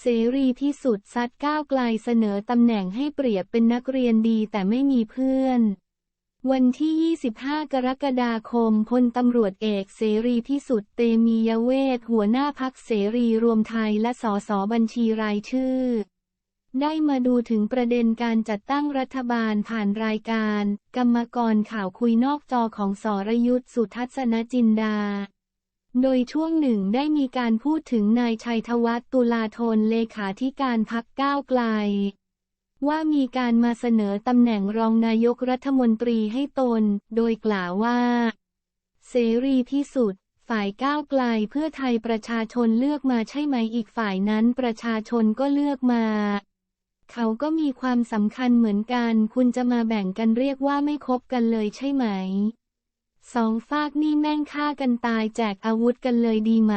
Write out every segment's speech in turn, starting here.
เสรีพิสุทธิ์ซัดก้าวไกลเสนอตำแหน่งให้เปรียบเป็นนักเรียนดีแต่ไม่มีเพื่อน วันที่ 25 กรกฎาคมพลตำรวจเอกเสรีพิสุทธิ์เตมียเวทหัวหน้าพักเสรีรวมไทยและสสบัญชีรายชื่อ ได้มาดูถึงประเด็นการจัดตั้งรัฐบาลผ่านรายการ กรรมกรข่าวคุยนอกจอของสรยุทธสุทัศนจินดา โดยช่วงหนึ่งได้มีการพูดถึงนายชัยธวัฒน์ตุลาธนเลขาธิการพักก้าวไกล ว่ามีการมาเสนอตำแหน่งรองนายกรัฐมนตรีให้ตน โดยกล่าวว่า เสรีพิสุทธิ์ฝ่ายก้าวไกลเพื่อไทยประชาชนเลือกมาใช่ไหมอีกฝ่ายนั้นประชาชนก็เลือกมา เขาก็มีความสำคัญเหมือนกัน คุณจะมาแบ่งกันเรียกว่าไม่คบกันเลยใช่ไหม สองฝากนี่แม่งฆ่ากันตายแจกอาวุธกันเลยดีไหม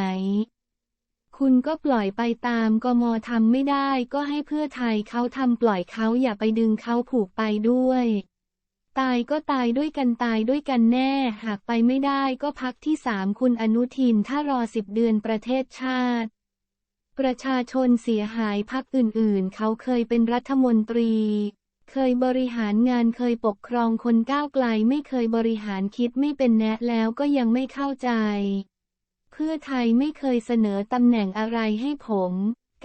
คุณก็ปล่อยไปตามกมทำไม่ได้ก็ให้เพื่อไทยเขาทำปล่อยเขาอย่าไปดึงเขาผูกไปด้วย ตายก็ตายด้วยกันตายด้วยกันแน่ หากไปไม่ได้ก็พักที่สามคุณอนุทินถ้ารอสิบเดือนประเทศชาติ ประชาชนเสียหายพักอื่นๆ เขาเคยเป็นรัฐมนตรี เคยบริหารงานเคยปกครองคนก้าวไกลไม่เคยบริหารคิดไม่เป็นแนะแล้วก็ยังไม่เข้าใจ เพื่อไทยไม่เคยเสนอตำแหน่งอะไรให้ผม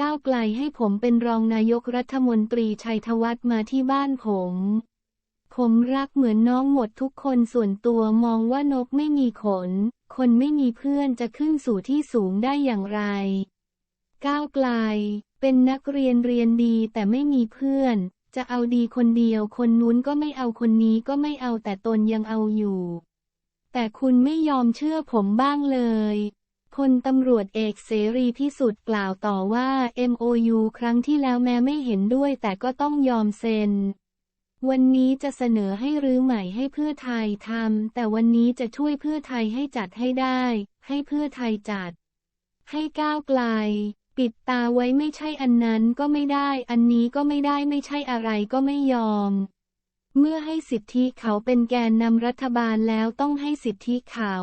ก้าวไกลให้ผมเป็นรองนายกรัฐมนตรีชัยธวัฒน์มาที่บ้านผม ผมรักเหมือนน้องหมดทุกคนส่วนตัวมองว่านกไม่มีขน คนไม่มีเพื่อนจะขึ้นสู่ที่สูงได้อย่างไร ก้าวไกล เป็นนักเรียนเรียนดีแต่ไม่มีเพื่อน จะเอาดีคนเดียวคนนู้นก็ไม่เอาคนนี้ก็ไม่เอาแต่ตนยังเอาอยู่ แต่คุณไม่ยอมเชื่อผมบ้างเลยพลตำรวจเอกเสรีพิสุทธิ์กล่าวต่อว่า MOU ครั้งที่แล้วแม้ไม่เห็นด้วยแต่ก็ต้องยอมเซ็น วันนี้จะเสนอให้รื้อใหม่ให้เพื่อไทยทำแต่วันนี้จะช่วยเพื่อไทยให้จัดให้ได้ ให้เพื่อไทยจัด ให้ก้าวไกล ปิดตาไว้ไม่ใช่อันนั้นก็ไม่ได้ อันนี้ก็ไม่ได้ไม่ใช่อะไรก็ไม่ยอม เมื่อให้สิทธิเขาเป็นแกนนำรัฐบาลแล้วต้องให้สิทธิเขา